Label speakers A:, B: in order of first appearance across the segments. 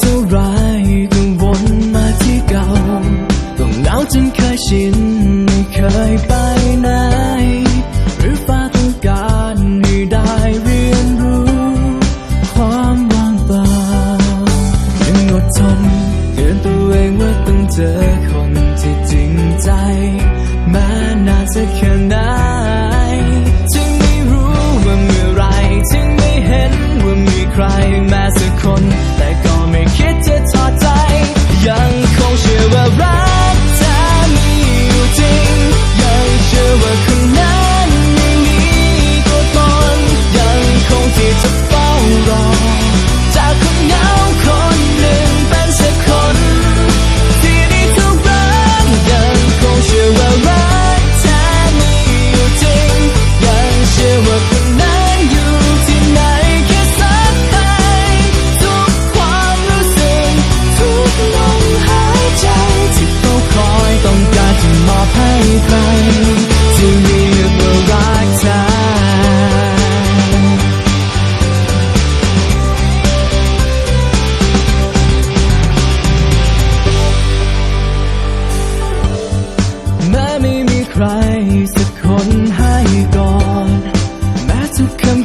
A: เท่าไรก็วนมาที่เก่า ต้องเหงาจนเคยชินไม่เคยไปไหน หรือฟ้าต้องการให้ได้เรียนรู้ ความว่างเปล่ายังอดทนเตือนตัวเองว่าต้องเจอคนที่จริงใจ แม้นานสักแค่ไหน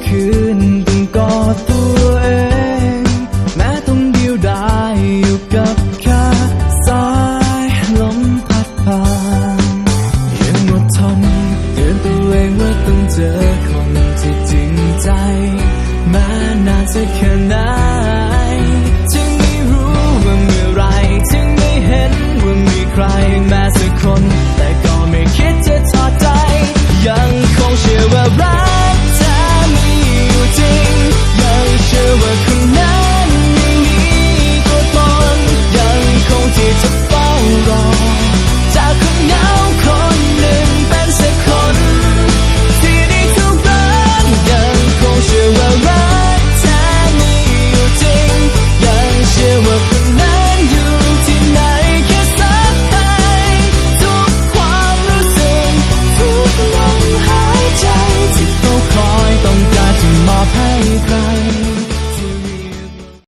A: คืนต้องกอดตัวเอง แม้ต้องเดียวดายอยู่กับแค่สายลมพัดผ่านยังอดทนเตือนตัวเองว่าต้องเจอคนที่จริงใจ แม้นานสักแค่ไหน